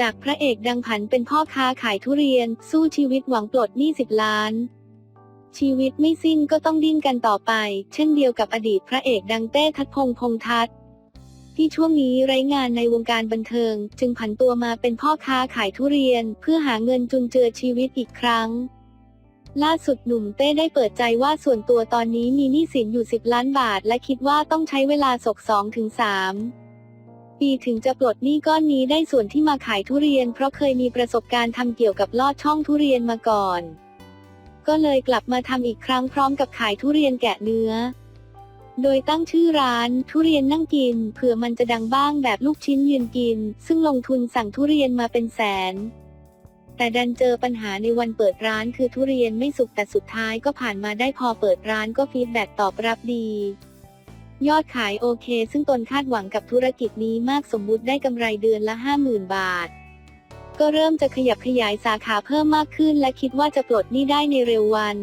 จากพระเอกดังผันเป็นพ่อค้าขายทุเรียน สู้ชีวิตหวังปลดหนี้สิบล้าน ชีวิตไม่สิ้นก็ต้องดิ้นกันต่อไป เช่นเดียวกับอดีตพระเอกดังเต้ทัดพงพงทัศที่ช่วงนี้ไร้งานในวงการบันเทิง จึงผันตัวมาเป็นพ่อค้าขายทุเรียน เพื่อหาเงินจุนเจือชีวิตอีกครั้ง ล่าสุดหนุ่มเต้ได้เปิดใจว่าส่วนตัวตอนนี้มีหนี้สินอยู่ 10 ล้านบาท และคิดว่าต้องใช้เวลาศก2ถึง3 ปีถึงจะปลดหนี้ก้อนนี้ได้ส่วนที่มาขายทุเรียน เพราะเคยมีประสบการณ์ทำเกี่ยวกับลอดช่องทุเรียนมาก่อน ก็เลยกลับมาทำอีกครั้งพร้อมกับขายทุเรียนแกะเนื้อ โดยตั้งชื่อร้านทุเรียนนั่งกินเผื่อมันจะดังบ้างแบบลูกชิ้นยืนกิน ซึ่งลงทุนสั่งทุเรียนมาเป็นแสนแต่ดันเจอปัญหาในวันเปิดร้านคือทุเรียนไม่สุกแต่สุดท้ายก็ผ่านมาได้พอเปิดร้านก็ฟีดแบ็ตอบรับดี ยอดขายโอเค ซึ่งตนคาดหวังกับธุรกิจนี้มากสมมุติได้กำไรเดือนละ 50,000 บาท ก็เริ่มจะขยับขยายสาขาเพิ่มมากขึ้นและคิดว่าจะปลดหนี้ได้ในเร็ววัน